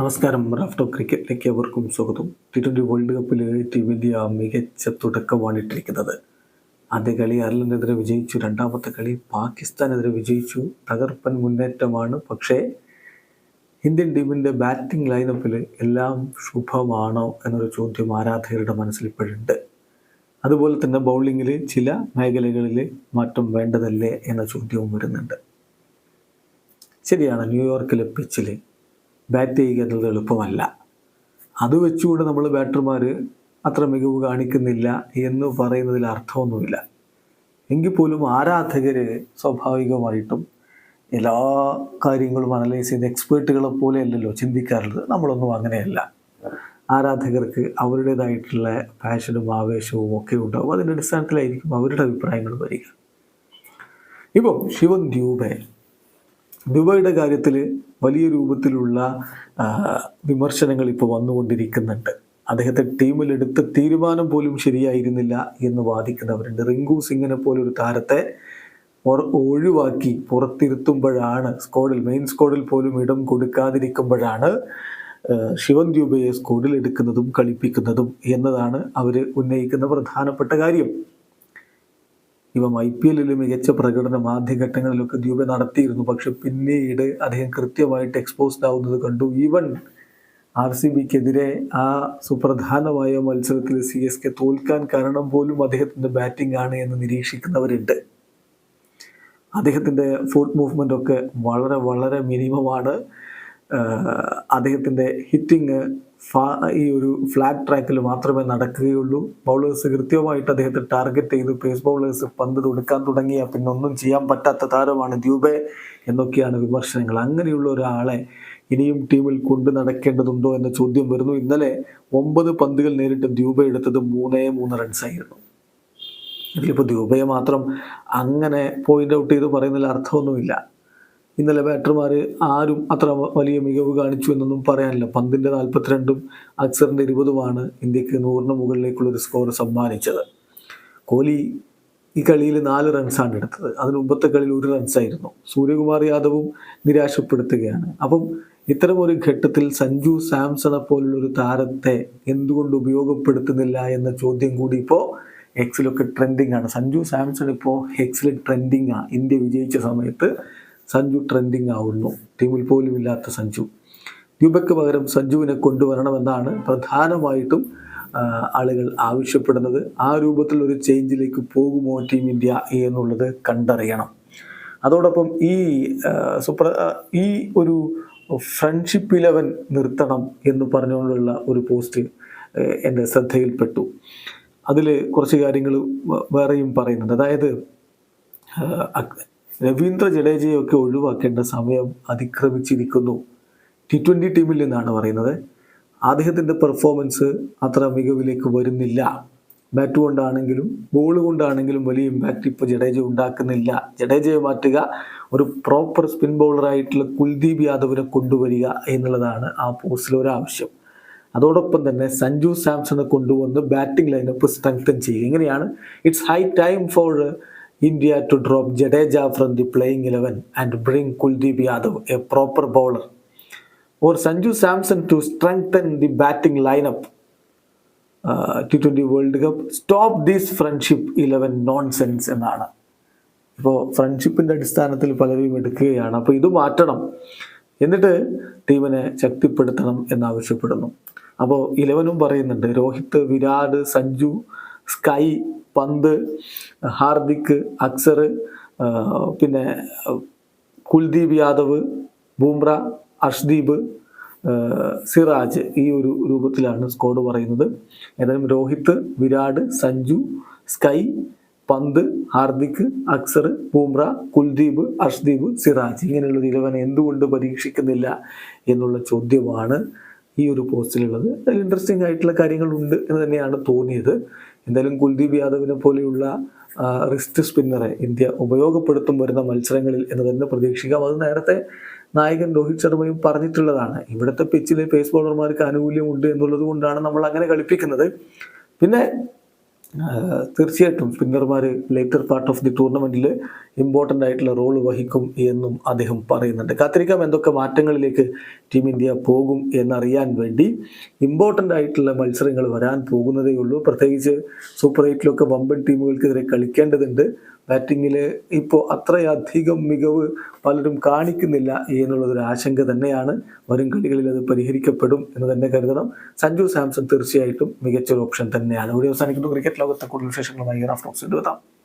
നമസ്കാരം. റാഫ്റ്റോ ക്രിക്കറ്റിലേക്ക് അവർക്കും സ്വാഗതം. ടി ട്വന്റി വേൾഡ് കപ്പിൽ ടീം ഇന്ത്യ മികച്ച തുടക്കമാണ് ഇട്ടിരിക്കുന്നത്. ആദ്യ കളി അയർലൻഡിനെതിരെ വിജയിച്ചു. രണ്ടാമത്തെ കളി പാകിസ്ഥാനെതിരെ വിജയിച്ചു. തകർപ്പൻ മുന്നേറ്റമാണ്. പക്ഷേ ഇന്ത്യൻ ടീമിന്റെ ബാറ്റിംഗ് ലൈനപ്പിൽ എല്ലാം ശുഭമാണോ എന്നൊരു ചോദ്യം ആരാധകരുടെ മനസ്സിൽ ഇപ്പോഴുണ്ട്. അതുപോലെ തന്നെ ബൗളിങ്ങിൽ ചില മേഖലകളിൽ മാറ്റം വേണ്ടതല്ലേ എന്ന ചോദ്യവും വരുന്നുണ്ട്. ശരിയാണ് ന്യൂയോർക്കിലെ പിച്ചിൽ ബാറ്റ് ചെയ്യുക എന്നുള്ളത് എളുപ്പമല്ല. അത് വെച്ചുകൊണ്ട് നമ്മൾ ബാറ്റർമാർ അത്ര മികവ് കാണിക്കുന്നില്ല എന്ന് പറയുന്നതിൽ അർത്ഥമൊന്നുമില്ല. എങ്കിൽ പോലും ആരാധകർ സ്വാഭാവികമായിട്ടും എല്ലാ കാര്യങ്ങളും അനലൈസ് ചെയ്യുന്ന എക്സ്പേർട്ടുകളെ പോലെ അല്ലല്ലോ ചിന്തിക്കാറുള്ളത്. നമ്മളൊന്നും അങ്ങനെയല്ല. ആരാധകർക്ക് അവരുടേതായിട്ടുള്ള പാഷനും ആവേശവും ഒക്കെ ഉണ്ടാവും. അതിന്റെ അടിസ്ഥാനത്തിലായിരിക്കും അവരുടെ അഭിപ്രായങ്ങൾ വരിക. ഇപ്പം ശിവൻ ദ്യൂബെ ദുബൈയുടെ കാര്യത്തിൽ വലിയ രൂപത്തിലുള്ള വിമർശനങ്ങൾ ഇപ്പോൾ വന്നുകൊണ്ടിരിക്കുന്നുണ്ട്. അദ്ദേഹത്തെ ടീമിലെടുത്ത തീരുമാനം പോലും ശരിയായിരുന്നില്ല എന്ന് വാദിക്കുന്നവരുണ്ട്. റിങ്കു സിംഗിനെ പോലൊരു താരത്തെ ഒഴിവാക്കി പുറത്തിരുത്തുമ്പോഴാണ് സ്ക്വാഡിൽ മെയിൻ സ്ക്വാഡിൽ പോലും ഇടം കൊടുക്കാതിരിക്കുമ്പോഴാണ് ശിവൻ ദ്യൂബയെ സ്ക്വാഡിൽ എടുക്കുന്നതും കളിപ്പിക്കുന്നതും എന്നതാണ് അവർ ഉന്നയിക്കുന്ന പ്രധാനപ്പെട്ട കാര്യം. ഇവം ഐ പി എല്ലിൽ മികച്ച പ്രകടനം ആദ്യഘട്ടങ്ങളിലൊക്കെ ദ്യൂബെ നടത്തിയിരുന്നു. പക്ഷെ പിന്നീട് അദ്ദേഹം കൃത്യമായിട്ട് എക്സ്പോസ്ഡ് ആവുന്നത് കണ്ടു. ഈവൻ ആർ സി ബിക്കെതിരെ ആ സുപ്രധാനമായ മത്സരത്തിൽ സി എസ് കെ തോൽക്കാൻ കാരണം പോലും അദ്ദേഹത്തിന്റെ ബാറ്റിംഗ് ആണ് എന്ന് നിരീക്ഷിക്കുന്നവരുണ്ട്. അദ്ദേഹത്തിന്റെ ഫുഡ് മൂവ്മെന്റ് ഒക്കെ വളരെ വളരെ മിനിമമാണ് അദ്ദേഹത്തിന്റെ ഹിറ്റിങ് ഫാ ഈ ഒരു ഫ്ലാറ്റ് ട്രാക്കിൽ മാത്രമേ നടക്കുകയുള്ളൂ. ബൗളേഴ്സ് കൃത്യമായിട്ട് അദ്ദേഹത്തെ ടാർഗറ്റ് ചെയ്ത്. പേസ് ബൗളേഴ്സ് പന്ത് കൊടുക്കാൻ തുടങ്ങിയ പിന്നെ ഒന്നും ചെയ്യാൻ പറ്റാത്ത താരമാണ് ദ്യൂബെ എന്നൊക്കെയാണ് വിമർശനങ്ങൾ. അങ്ങനെയുള്ള ഒരാളെ ഇനിയും ടീമിൽ കൊണ്ടു നടക്കേണ്ടതുണ്ടോ എന്ന ചോദ്യം വരുന്നു. ഇന്നലെ ഒമ്പത് പന്തുകൾ നേരിട്ട് ദ്യൂബെ എടുത്തത് മൂന്നേ മൂന്ന് റൺസായിരുന്നു ഇതിലിപ്പോൾ ദ്യൂബയെ മാത്രം അങ്ങനെ പോയിന്റ് ഔട്ട് ചെയ്ത് പറയുന്നതിൽ അർത്ഥമൊന്നുമില്ല. ഇന്നലെ ബാറ്റർമാർ ആരും അത്ര വലിയ മികവ് കാണിച്ചു എന്നൊന്നും പറയാനില്ല. പന്തിന്റെ നാൽപ്പത്തിരണ്ടും അക്സറിന്റെ ഇരുപതുമാണ് ഇന്ത്യയ്ക്ക് നൂറിന് മുകളിലേക്കുള്ളൊരു സ്കോർ സമ്മാനിച്ചത്. കോഹ്ലി ഈ കളിയിൽ നാല് റൺസാണ് എടുത്തത്. അതിന് മുമ്പത്തെ കളിയിൽ ഒരു റൺസായിരുന്നു സൂര്യകുമാർ യാദവും നിരാശപ്പെടുത്തുകയാണ്. അപ്പം ഇത്തരം ഒരു ഘട്ടത്തിൽ സഞ്ജു സാംസണെ പോലുള്ളൊരു താരത്തെ എന്തുകൊണ്ട് ഉപയോഗപ്പെടുത്തുന്നില്ല എന്ന ചോദ്യം കൂടി ഇപ്പോൾ എക്സിലൊക്കെ ട്രെൻഡിങ് ആണ്. സഞ്ജു സാംസൺ ഇപ്പോൾ എക്സിൽ ട്രെൻഡിങ് ആണ് ഇന്ത്യ വിജയിച്ച സമയത്ത് സഞ്ജു ട്രെൻഡിങ് ആവുന്നു. ടീമിൽ പോലും ഇല്ലാത്ത സഞ്ജു. ദ്യൂബയ്ക്ക് പകരം സഞ്ജുവിനെ കൊണ്ടുവരണമെന്നാണ് പ്രധാനമായിട്ടും ആളുകൾ ആവശ്യപ്പെടുന്നത്. ആ രൂപത്തിൽ ഒരു ചേഞ്ചിലേക്ക് പോകുമോ ടീം ഇന്ത്യ എന്നുള്ളത് കണ്ടറിയണം. അതോടൊപ്പം ഈ സുപ്ര ഈ ഒരു ഫ്രണ്ട്ഷിപ്പ് ഇലവൻ നിർത്തണം എന്ന് പറഞ്ഞുകൊണ്ടുള്ള ഒരു പോസ്റ്റ് എന്റെ ശ്രദ്ധയിൽപ്പെട്ടു. അതിൽ കുറച്ച് കാര്യങ്ങൾ വേറെയും പറയുന്നുണ്ട്. അതായത് രവീന്ദ്ര ജഡേജയൊക്കെ ഒഴിവാക്കേണ്ട സമയം അതിക്രമിച്ചിരിക്കുന്നു. ടി ട്വന്റി ടീമിൽ നിന്നാണ് പറയുന്നത്. അദ്ദേഹത്തിന്റെ പെർഫോമൻസ് അത്ര മികവിലേക്ക് വരുന്നില്ല. ബാറ്റ് കൊണ്ടാണെങ്കിലും ബോൾ കൊണ്ടാണെങ്കിലും വലിയ ഇമ്പാക്റ്റ് ഇപ്പോൾ ജഡേജ ഉണ്ടാക്കുന്നില്ല. ജഡേജയെ മാറ്റുക ഒരു പ്രോപ്പർ സ്പിൻ ബൗളറായിട്ടുള്ള കുൽദീപ് യാദവിനെ കൊണ്ടുവരിക എന്നുള്ളതാണ് ആ പോസ്റ്റിലെ ഒരു ആവശ്യം അതോടൊപ്പം തന്നെ സഞ്ജു സാംസണെ കൊണ്ടുവന്ന് ബാറ്റിംഗ് ലൈനപ്പ് സ്ട്രെങ്തൻ ചെയ്യുക. ഇങ്ങനെയാണ് it's high time for India to drop Jadeja from the playing eleven and bring Kuldeep Yadav a proper bowler or Sanju Samson to strengthen the batting lineup T twenty World Cup stop these friendship eleven nonsense എന്നാണ്. ഇപ്പോൾ ഫ്രണ്ട്ഷിപ്പിന്റെ അടിസ്ഥാനത്തിൽ പലരെയും എടുക്കുകയാണ്. അപ്പോൾ ഇത് മാറ്റണം. എന്നിട്ട് ടീമിനെ ശക്തിപ്പെടുത്തണം എന്നാവശ്യപ്പെടുന്നു. അപ്പോൾ ഇലവനും പറയുന്നുണ്ട്. രോഹിത് വിരാട് സഞ്ജു സ്കൈ പന്ത് ഹാർദിക് അക്സർ പിന്നെ കുൽദീപ് യാദവ് ബൂംറ അർഷ്ദീപ് സിറാജ് ഈ ഒരു രൂപത്തിലാണ് സ്കോഡ് പറയുന്നത്. ഏതായാലും രോഹിത് വിരാട് സഞ്ജു സ്കൈ പന്ത് ഹാർദിക് അക്സർ ബൂംറ കുൽദീപ് അർഷ്ദീപ് സിറാജ്. ഇങ്ങനെയുള്ള ഒരു ഇലവനെ എന്തുകൊണ്ട് പരീക്ഷിക്കുന്നില്ല എന്നുള്ള ചോദ്യമാണ് ഈ ഒരു പോസ്റ്റിലുള്ളത് അതിൽ ഇൻട്രസ്റ്റിംഗ് ആയിട്ടുള്ള കാര്യങ്ങളുണ്ട് എന്ന് തന്നെയാണ് തോന്നിയത്. എന്തായാലും കുൽദീപ് യാദവിനെ പോലെയുള്ള റിസ്റ്റ് സ്പിന്നറെ ഇന്ത്യ ഉപയോഗപ്പെടുത്തും വരുന്ന മത്സരങ്ങളിൽ എന്ന് തന്നെ പ്രതീക്ഷിക്കാം. അത് നേരത്തെ നായകൻ രോഹിത് ശർമ്മയും പറഞ്ഞിട്ടുള്ളതാണ്. ഇവിടുത്തെ പിച്ചിലെ പേസ് ബോളർമാർക്ക് ആനുകൂല്യമുണ്ട് എന്നുള്ളത് കൊണ്ടാണ് നമ്മൾ അങ്ങനെ കളിപ്പിക്കുന്നത്. പിന്നെ തീർച്ചയായിട്ടും സ്പിന്നർമാർ ലേറ്റർ പാർട്ട് ഓഫ് ദി ടൂർണമെന്റിൽ ഇമ്പോർട്ടന്റ് ആയിട്ടുള്ള റോൾ വഹിക്കും എന്നും അദ്ദേഹം പറയുന്നുണ്ട്. കാത്തിരിക്കാം എന്തൊക്കെ മാറ്റങ്ങളിലേക്ക് ടീം ഇന്ത്യ പോകും എന്നറിയാൻ വേണ്ടി ഇമ്പോർട്ടന്റ് ആയിട്ടുള്ള മത്സരങ്ങൾ വരാൻ പോകുന്നതേ ഉള്ളൂ പ്രത്യേകിച്ച് സൂപ്പർ എയ്റ്റിലൊക്കെ വമ്പൻ ടീമുകൾക്കെതിരെ കളിക്കേണ്ടതുണ്ട്. ബാറ്റിങ്ങിൽ ഇപ്പോൾ അത്രയധികം മികവ് പലരും കാണിക്കുന്നില്ല എന്നുള്ളതൊരു ആശങ്ക തന്നെയാണ്. വരും കളികളിൽ അത് പരിഹരിക്കപ്പെടും എന്ന് തന്നെ കരുതണം. സഞ്ജു സാംസൺ തീർച്ചയായിട്ടും മികച്ചൊരു ഓപ്ഷൻ തന്നെയാണ്. ഇവിടെ അവസാനിക്കുന്നു. ക്രിക്കറ്റ് ലോകത്തെ കൂടുതൽ വിശേഷങ്ങളുമായി റാഫ് ടോക്സ് എത്താം.